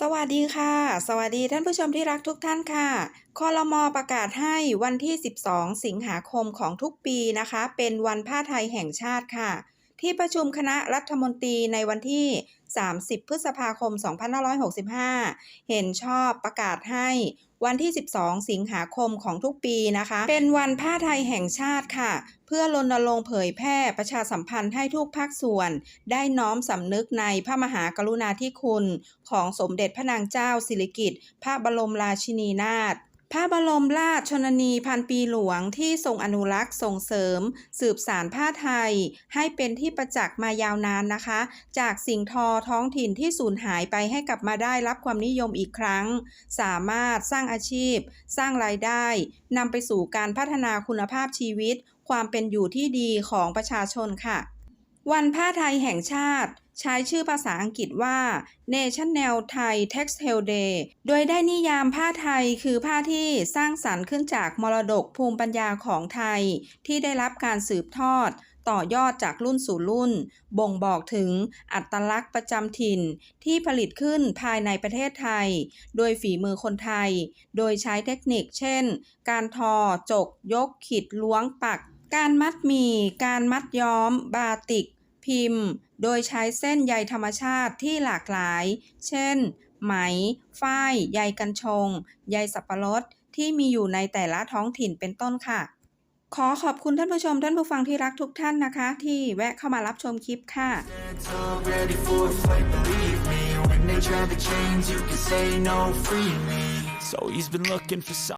สวัสดีค่ะ สวัสดีท่านผู้ชมที่รักทุกท่านค่ะคอรมอประกาศให้วันที่ 12 สิงหาคมของทุกปีนะคะ เป็นวันผ้าไทยแห่งชาติค่ะ ที่ประชุมคณะรัฐมนตรีในวันที่ 30 พฤษภาคม 2565 เห็นชอบประกาศให้วันที่ 12 สิงหาคมของทุกปีนะคะ เป็นวันผ้าไทยแห่งชาติค่ะ เพื่อรณรงค์เผยแพร่ประชาสัมพันธ์ให้ทุกภาคส่วน ได้น้อมสำนึกในพระมหากรุณาธิคุณ ของสมเด็จพระนางเจ้าสิริกิติ์พระบรมราชินีนาถ พระบรมราชชนนีพันปีหลวงที่ทรงอนุรักษ์ส่งเสริม สืบสารผ้าไทย ให้เป็นที่ประจักษ์มายาวนานนะคะ จากสิ่งทอท้องถิ่นที่สูญหายไปให้กลับมาได้รับความนิยมอีกครั้ง สามารถสร้างอาชีพ สร้างรายได้นำไปสู่การพัฒนาคุณภาพชีวิต ความเป็นอยู่ที่ดีของประชาชนค่ะ วันผ้าไทยแห่งชาติ ใช้ชื่อภาษาอังกฤษว่า National Thai Textile Day โดยได้นิยามผ้าไทยคือผ้าที่สร้างสรรค์ขึ้นจากมรดกภูมิปัญญาของไทย ที่ได้รับการสืบทอด ต่อยอดจากรุ่นสู่รุ่น บ่งบอกถึงอัตลักษณ์ประจำถิ่น ที่ผลิตขึ้นภายในประเทศไทย โดยฝีมือคนไทย โดยใช้เทคนิค เช่น การทอ จก ยก ขีดล้วงปักการมัดหมี่ การมัดย้อม บาติก พิมพ์ โดยใช้เส้นใยธรรมชาติที่หลากหลาย เช่น ไหม ฝ้าย ใยกัญชง ใยสับปะรด ที่มีอยู่ในแต่ละท้องถิ่นเป็นต้นค่ะ ขอขอบคุณท่านผู้ชมท่านผู้ฟังที่รักทุกท่านนะคะ ที่แวะเข้ามารับชมคลิปค่ะ